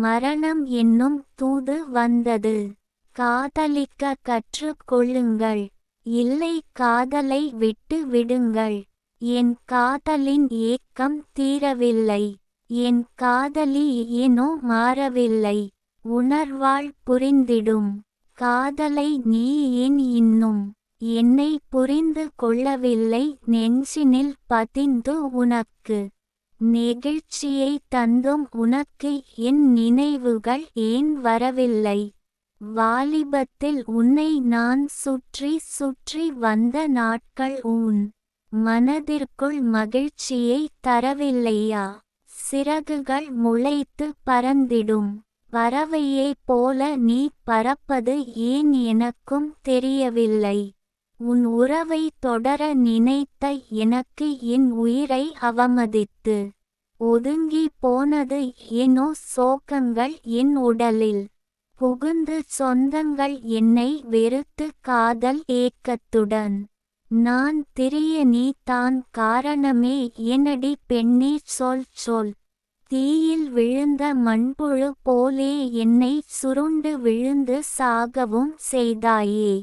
மரணம் என்னும் தூது வந்தது. காதலிக்க கற்றுக் கொள்ளுங்கள். இல்லை காதலை விட்டு விடுங்கள். என் காதலின் ஏக்கம் தீரவில்லை. என் காதலி ஏனோ மாறவில்லை. உணர்வாள் புரிந்திடும். காதலை நீ ஏன் இன்னும்? என்னை புரிந்து கொள்ளவில்லை. நெஞ்சினில் பதிந்து உனக்கு நெகிழ்ச்சியை தந்தும் உனக்கு என் நினைவுகள் ஏன் வரவில்லை? வாலிபத்தில் உன்னை நான் சுற்றி சுற்றி வந்த நாட்கள் உன் மனதிற்குள் மகிழ்ச்சியை தரவில்லையா? சிறகுகள் முளைத்து பறந்திடும். பறவையைப் போல நீ பறப்பது ஏன் எனக்கும் தெரியவில்லை. உன் உறவை தொடர நினைத்த எனக்கு என் உயிரை அவமதித்து ஒதுங்கி போனது ஏனோ சோகங்கள் என் உடலில். புகுந்து சொந்தங்கள் என்னை வெறுத்து காதல் ஏக்கத்துடன். நான் திரிய நீ தான் காரணமே எனடி பெண்ணே சொல் சொல். தீயில் விழுந்த மண்புழு போலே என்னை சுருண்டு விழுந்து சாகவும் செய்தாயே.